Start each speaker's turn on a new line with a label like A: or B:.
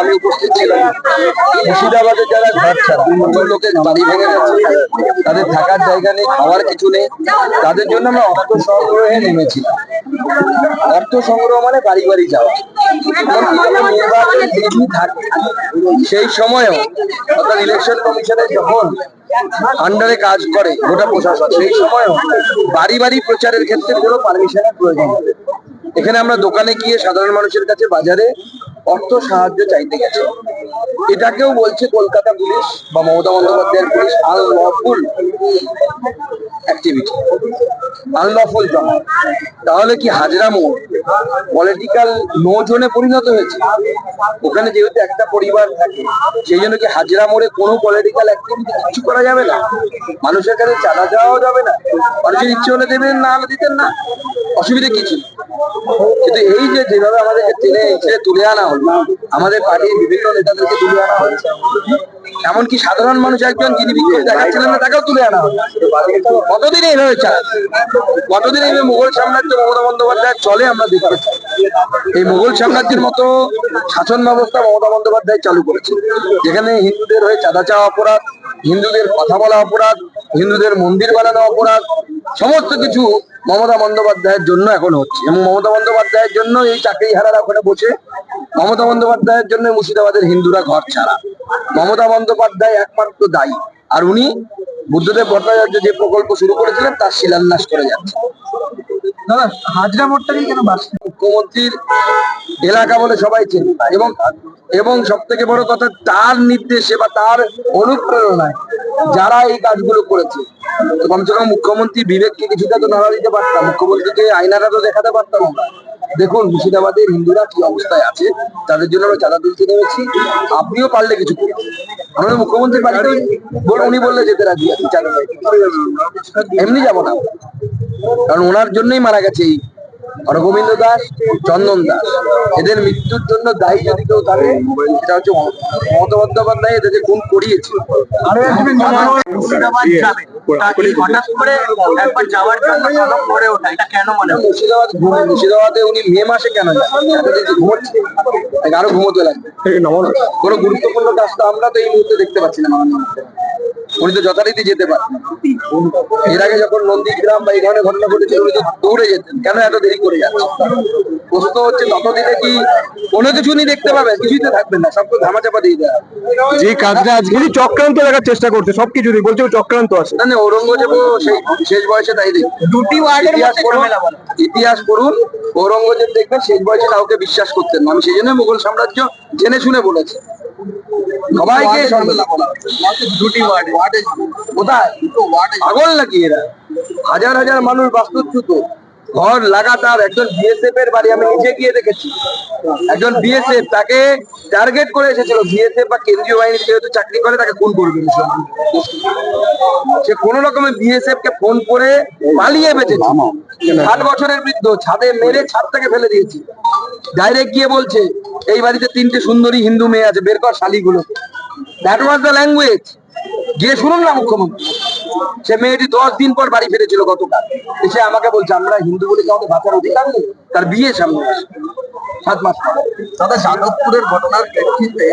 A: আমি উপস্থিত ছিলাম। যারা ঘর ছাড়া বাড়ি ভেঙে তাদের থাকার জায়গা নেই, খাওয়ার কিছু নেই, তাদের জন্য আমরা অর্থ সংগ্রহে নেমেছিলাম। অর্থ সংগ্রহ মানে বাড়ি বাড়ি যাওয়া। সেই সময়ও অর্থাৎ ইলেকশন কমিশনে যখন আন্ডারে কাজ করে গোটা প্রশাসন, সেই সময়ও বাড়ি বাড়ি প্রচারের ক্ষেত্রে কোনো পারমিশনের প্রয়োজন এখানে আমরা দোকানে গিয়ে সাধারণ মানুষের কাছে বাজারে অর্থ সাহায্য চাইতে গেছে। এটাকেও বলছে কলকাতা পুলিশ বা মমতা বন্দ্যোপাধ্যায়ের পুলিশ আনলফুল অ্যাক্টিভিটি আনলফুল জমা। তাহলে কি হাজরা মোড় পলিটিক্যাল নো জোনে পরিণত হয়েছে? ওখানে যেহেতু একটা পরিবার থাকে, সেই জন্য কি হাজরা মোড়ে কোনো পলিটিক্যাল অ্যাক্টিভিটি কিছু করা যাবে না? মানুষের কাছে চাঁদা চাওয়াও যাবে না? মানুষের ইচ্ছে হলে দেবেন না, হলে দিতেন না? অসুবিধা কিছু নেই। কিন্তু এই যেভাবে আমাদেরকে টেনে ছেড়ে তুলে আনা হলো, আমাদের পার্টির বিভিন্ন হয়েছে। এমনকি সাধারণ মানুষ একজন যিনি বিক্ষোভ দেখাচ্ছিলেন না, তাকেও তুলে আনা হলো কতদিন এইভাবে কতদিন এইভাবে মুঘল সাম্রাজ্য মমতা বন্দ্যোপাধ্যায় চলে আমরা দেখতে এই মুঘল সাম্রাজ্যের মতো শাসন ব্যবস্থা মমতা বন্দ্যোপাধ্যায় চালু করেছে। যেখানে হিন্দুদের হয়ে চাঁদা চাওয়া অপরাধ, হিন্দুদের কথা বলা অপরাধ, হিন্দুদের মন্দির বানানো অপরাধ, সমস্ত কিছু মমতা বন্দ্যোপাধ্যায়ের জন্য এখন হচ্ছে। এবং মমতা বন্দ্যোপাধ্যায়ের জন্য এই চাকরি হারারা ওখানে বসে মমতা বন্দ্যোপাধ্যায়ের জন্য মুর্শিদাবাদের হিন্দুরা ঘর ছাড়া। মমতা বন্দ্যোপাধ্যায় একমাত্র দায়ী। আর উনি বুদ্ধদেব ভট্টাচার্য যে প্রকল্প শুরু করেছিলেন তার শিলান্যাস করে যাচ্ছে।
B: দাদা হাজরা কেন
A: মুখ্যমন্ত্রীর এলাকা বলে সবাই চেনে এবং এবং সব থেকে বড় কথা তার নির্দেশে বা তার অনুপ্রেরণায় যারা এই কাজগুলো করেছে কমসে কম মুখ্যমন্ত্রী বিবেককে কিছুটা তো নাড়া দিতে পারতাম, মুখ্যমন্ত্রীকে আয়নাটা তো দেখাতে পারতাম দেখুন মুর্শিদাবাদের হিন্দুরা কি অবস্থায় আছে, তাদের জন্য আমরা চাঁদা তুলতে নেমেছি, আপনিও পারলে কিছু করুন আমাদের মুখ্যমন্ত্রীর বাড়িতে উনি বললে যেতে রাজি আছি, চাঁদা এমনি যাব না। কারণ ওনার জন্যই মারা গেছে এই হরগোবিন্দ দাস চন্দন দাস। এদের মৃত্যুর জন্য দায়ী যদি কেউ থাকে সেটা হচ্ছে মম- মমতা বন্দ্যোপাধ্যায় এদেরকে খুন করিয়েছে।
C: মুর্শিদাবাদ
A: উনি মে মাসে কেন যে ঘুমোচ্ছে। তাকে আরও ঘুমোতে লাগবে। কোনো গুরুত্বপূর্ণ কাজ তো আমরা তো এই মুহূর্তে দেখতে পাচ্ছি না মাননীয়। উনি তো যথারীতি যেতে পারেন। এর আগে যখন নন্দীগ্রাম বা এই ধরনের ঘটনা ঘটেছে উনি তো দৌড়ে যেতেন। কেন এত দেরি করে যাচ্ছে প্রশ্ন হচ্ছে ততদিনে কি কোনো কিছু উনি দেখতে পাবে কিছুই তো থাকবেন না সব তো ধামাচাপা দিয়ে দেওয়া
B: যে কাজটা আজকে চক্রান্ত দেখার চেষ্টা করছে সবকিছু দিয়ে। বলছে চক্রান্ত আছে।
A: না না ঔরঙ্গজেবও সেই শেষ বয়সে তাই দেখি
C: দুটি ওয়ার্ডের
A: ইতিহাস
C: মধ্যে ঝামেলা
A: ইতিহাস পড়ুন ঔরঙ্গজেব দেখবেন শেষ বয়সে কাউকে বিশ্বাস করতেন না। আমি সেই জন্য মুঘল সাম্রাজ্য জেনে শুনে বলেছি। সবাইকে।
C: দুটি ওয়ার্ডে।
A: কোথায়? পাগল নাকি এরা হাজার হাজার মানুষ বাস্তুচ্যুত। ঘর লাগাতার একজন বিএসএফ এর বাড়ি আমি নিজে গিয়ে দেখেছি। একজন বিএসএফ তাকে টার্গেট করে এসেছিল বিএসএফ বা কেন্দ্রীয় বাহিনী যেহেতু চাকরি করে, তাকে খুন করবে সে কোন রকমের বিএসএফ কে ফোন করে পালিয়ে বেঁচেছে। ষাট বছরের বৃদ্ধ, ছাদে মেরে ছাদ থেকে ফেলে দিয়েছি। ডাইরেক্ট গিয়ে বলছে, এই বাড়িতে তিনটে সুন্দরী হিন্দু মেয়ে আছে, বের কর শালিগুলো দ্যাট ওয়াজ দ্য ল্যাঙ্গুয়েজ গিয়ে শুনুন না মুখ্যমন্ত্রী। সে মেয়েটি দশ দিন পর বাড়ি ফিরেছিল গতকাল। এসে আমাকে বলছে, আমরা হিন্দু বলে কাউকে বাঁচার অধিকার নেই। তার বিয়ে সামনে। সাত মাস
B: দাদা সাগরপুরের ঘটনার প্রেক্ষিতে